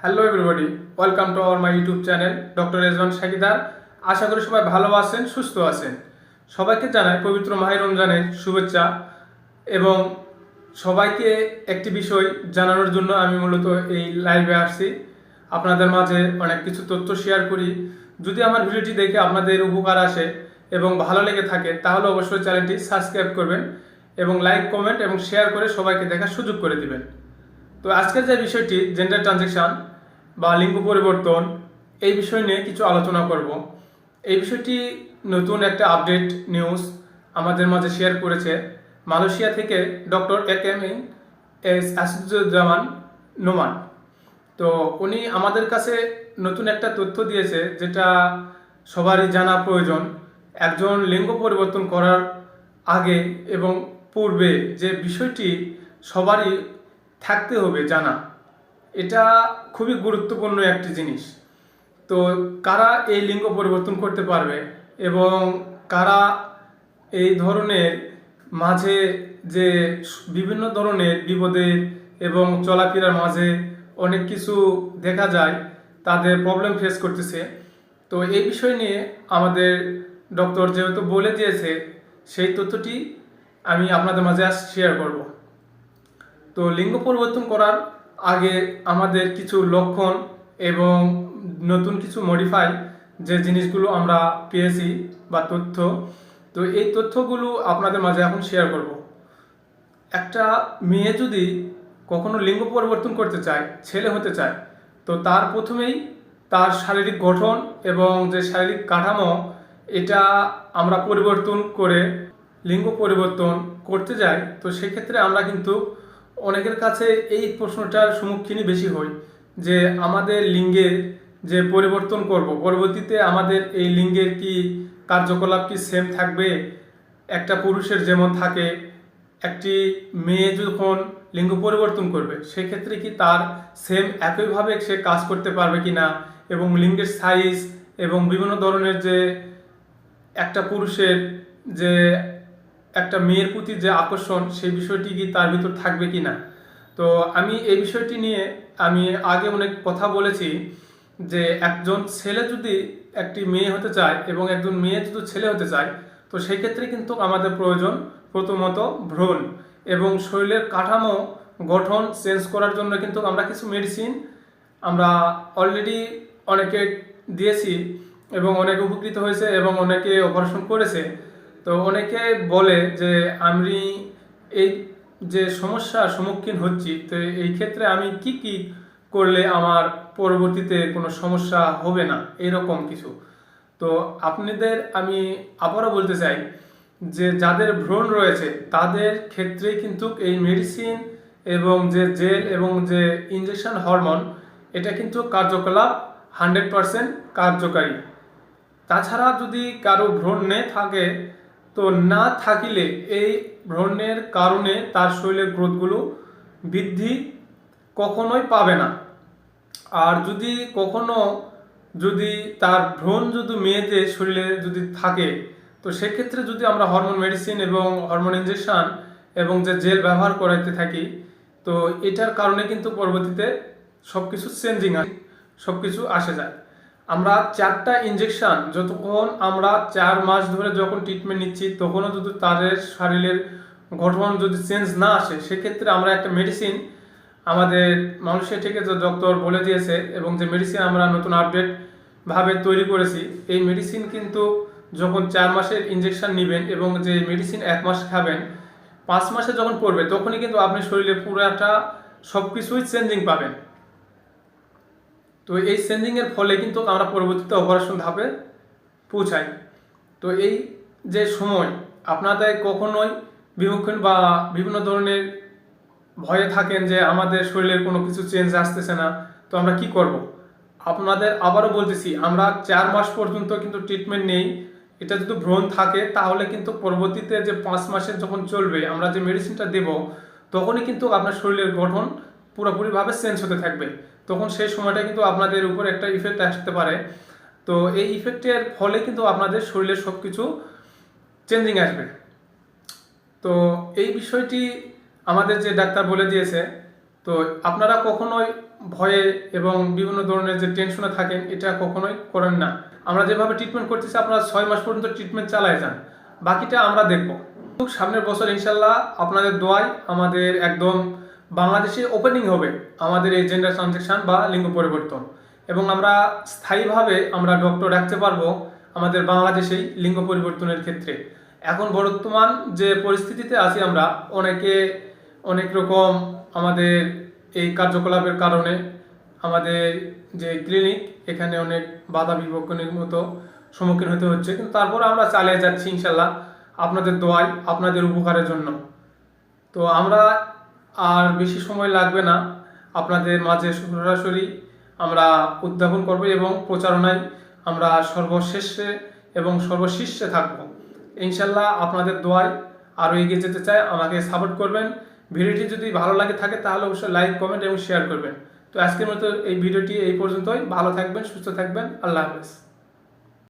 Hello everybody welcome to our my YouTube channel doctor Rezwan Shakidar আশা করি সবাই ভালো আছেন, সুস্থ আছেন। সবাইকে জানাই পবিত্র মাহির রমজানের শুভেচ্ছা এবং সবাইকে একটি বিষয় জানানোর জন্য আমি মূলত এই লাইভে আসছি। আপনাদের মাঝে অনেক কিছু তথ্য শেয়ার করি। যদি আমার ভিডিওটি দেখে আপনাদের উপকার আসে এবং ভালো লেগে থাকে, তাহলে অবশ্যই চ্যানেলটি সাবস্ক্রাইব করবেন এবং লাইক কমেন্ট এবং শেয়ার করে সবাইকে দেখার সুযোগ করে দিবেন। তো আজকের যে বিষয়টি জেন্ডার ট্রানজেকশন বা লিঙ্গ পরিবর্তন, এই বিষয় নিয়ে কিছু আলোচনা করব। এই বিষয়টি নতুন একটা আপডেট নিউজ আমাদের মাঝে শেয়ার করেছে মালয়েশিয়া থেকে doctor A K M S Asiduzzaman Noman. তো উনি আমাদের কাছে নতুন একটা তথ্য দিয়েছে যেটা সবারই জানা প্রয়োজন। একজন লিঙ্গ পরিবর্তন করার আগে এবং পূর্বে যে বিষয়টি সবারই থাকতে হবে, জানা। এটা খুবই গুরুত্বপূর্ণ একটি জিনিস। তো কারা এই লিঙ্গ পরিবর্তন করতে পারবে এবং কারা এই ধরনের মাঝে যে বিভিন্ন ধরনের বিপদে এবং চলাফেরার মাঝে অনেক কিছু দেখা যায়, তাদের প্রবলেম ফেস করতেছে। তো এই বিষয় নিয়ে আমাদের ডক্টর যেহেতু বলে দিয়েছে, সেই তথ্যটি আমি আপনাদের মাঝে আজ শেয়ার করব। তো লিঙ্গ পরিবর্তন করার আগে আমাদের কিছু লক্ষণ এবং নতুন কিছু মডিফাই যে জিনিসগুলো আমরা পেয়েছি বা তথ্য, তো এই তথ্যগুলো আপনাদের মাঝে এখন শেয়ার করব। একটা মেয়ে যদি কখনো লিঙ্গ পরিবর্তন করতে চায়, ছেলে হতে চায়, তো তার প্রথমেই তার শারীরিক গঠন এবং যে শারীরিক কাঠামো, এটা আমরা পরিবর্তন করে লিঙ্গ পরিবর্তন করতে যাই, তো সেক্ষেত্রে আমরা কিন্তু অনেকের কাছে এই প্রশ্নটার সম্মুখীনই বেশি হই, যে আমাদের লিঙ্গের যে পরিবর্তন করব, পরবর্তীতে আমাদের এই লিঙ্গের কি কার্যকলাপ কি সেম থাকবে? একটা পুরুষের যেমন থাকে, একটি মেয়ে যখন লিঙ্গ পরিবর্তন করবে, সেক্ষেত্রে কি তার সেম একইভাবে সে কাজ করতে পারবে কি না এবং লিঙ্গের সাইজ এবং বিভিন্ন ধরনের যে একটা পুরুষের যে একটা মেয়ের প্রতি যে আকর্ষণ, সেই বিষয়টি কি তার ভিতর থাকবে কি না? তো আমি এই বিষয়টি নিয়ে আমি আগে অনেক কথা বলেছি যে একজন ছেলে যদি একটি মেয়ে হতে চায় এবং একজন মেয়ে যদি ছেলে হতে চায়, তো সেই ক্ষেত্রে কিন্তু আমাদের প্রয়োজন প্রথমত ভ্রণ এবং শরীরের কাঠামো গঠন চেঞ্জ করার জন্য কিন্তু আমরা কিছু মেডিসিন আমরা অলরেডি অনেকে দিয়েছি এবং অনেকে উপকৃত হয়েছে এবং অনেকে অপারেশন করেছে। তো অনেকে বলে যে আমি এই যে সমস্যার সম্মুখীন হচ্ছি, তো এই ক্ষেত্রে আমি কি কি করলে আমার পরবর্তীতে কোনো সমস্যা হবে না? এরকম কিছু। তো আপনাদের আমি আবারও বলতে চাই যে যাদের ভ্রণ রয়েছে, তাদের ক্ষেত্রে কিন্তু এই মেডিসিন এবং যে জেল এবং যে ইনজেকশন হরমোন এটা কিন্তু কার্যকলাপ হান্ড্রেড পারসেন্ট কার্যকারী। তাছাড়া যদি কারও ভ্রণ নে থাকে তো না থাকিলে এই ভ্রণের কারণে তার শরীরের গ্রোথগুলো বৃদ্ধি কখনোই পাবে না। আর যদি কখনো যদি তার ভ্রণ যদি মেয়েদের শরীরে যদি থাকে, তো সেক্ষেত্রে যদি আমরা হরমোন মেডিসিন এবং হরমোন ইঞ্জেকশন এবং যে জেল ব্যবহার করাইতে থাকি, তো এটার কারণে কিন্তু পরবর্তীতে সব কিছু চেঞ্জিং আসে সব কিছু আসে যায়। আমরা চারটা ইঞ্জেকশন যতক্ষণ আমরা চার মাস ধরে যখন ট্রিটমেন্ট নিচ্ছি, তখনও যদি তাদের শরীরের গঠন যদি চেঞ্জ না আসে, সেক্ষেত্রে আমরা একটা মেডিসিন আমাদের মানুষের থেকে যে ডক্টর বলে দিয়েছে এবং যে মেডিসিন আমরা নতুন আপডেট ভাবে তৈরি করেছি, এই মেডিসিন কিন্তু যখন চার মাসের ইঞ্জেকশন নেবেন এবং যে মেডিসিন এক মাস খাবেন, পাঁচ মাসে যখন পড়বে, তখনই কিন্তু আপনি শরীরে পুরো একটা সব কিছুই চেঞ্জিং পাবেন। তো এই চেঞ্জিংয়ের ফলে কিন্তু আমরা পরবর্তীতে অপারেশন ধাপে পৌঁছাই তো এই যে সময়, আপনাদের কখনোই বিমুখীন বা বিভিন্ন ধরনের ভয়ে থাকেন যে আমাদের শরীরের কোনো কিছু চেঞ্জ আসতেছে না, তো আমরা কি করব। আপনাদের আবারও বলতেছি, আমরা চার মাস পর্যন্ত কিন্তু ট্রিটমেন্ট নেই এটা যদি ভ্রণ থাকে, তাহলে কিন্তু পরবর্তীতে যে পাঁচ মাসের যখন চলবে, আমরা যে মেডিসিনটা দেব, তখনই কিন্তু আপনার শরীরের গঠন পুরোপুরিভাবে চেঞ্জ হতে থাকবে। তখন সেই সময়টা কিন্তু আপনাদের উপর একটা ইফেক্ট আসতে পারে। তো এই ইফেক্টের ফলে কিন্তু আপনাদের শরীরের সব কিছু চেঞ্জিং আসবে। তো এই বিষয়টি আমাদের যে ডাক্তার বলে দিয়েছে, তো আপনারা কখনোই ভয়ে এবং বিভিন্ন ধরনের যে টেনশনে থাকেন, এটা কখনোই করেন না। আমরা যেভাবে ট্রিটমেন্ট করতেছি, আপনারা ছয় মাস পর্যন্ত ট্রিটমেন্ট চালায় যান। বাকিটা আমরা দেখব। খুব সামনের বছর ইনশাল্লাহ আপনাদের দোয়ায় আমাদের একদম বাংলাদেশে ওপেনিং হবে আমাদের এই জেন্ডার ট্রানজেকশন বা লিঙ্গ পরিবর্তন। এবং আমরা স্থায়ীভাবে আমরা ডক্টর রাখতে পারব আমাদের বাংলাদেশেই লিঙ্গ পরিবর্তনের ক্ষেত্রে। এখন বর্তমান যে পরিস্থিতিতে আছি আমরা, অনেকে অনেক রকম আমাদের এই কার্যকলাপের কারণে আমাদের যে ক্লিনিক এখানে অনেক বাধা বিপক্ষণের মতো সম্মুখীন হতে হচ্ছে। কিন্তু তারপরে আমরা চালিয়ে যাচ্ছি ইনশাল্লাহ আপনাদের দোয়াই আপনাদের উপকারের জন্য। তো আমরা আর বেশি সময় লাগবে না। আপনাদের মাঝে সরাসরি আমরা উদ্যাপন করব এবং প্রচারণায় আমরা সর্বশেষে এবং সর্বশীর্ষে থাকব। ইনশাল্লাহ আপনাদের দোয়ায় আরও এগিয়ে যেতে চাই, আমাকে সাপোর্ট করবেন। ভিডিওটি যদি ভালো লাগে থাকে তাহলে অবশ্যই লাইক, কমেন্ট এবং শেয়ার করবেন। তো আজকের মতো এই ভিডিওটি এই পর্যন্তই। ভালো থাকবেন, সুস্থ থাকবেন। আল্লাহ হাফেজ।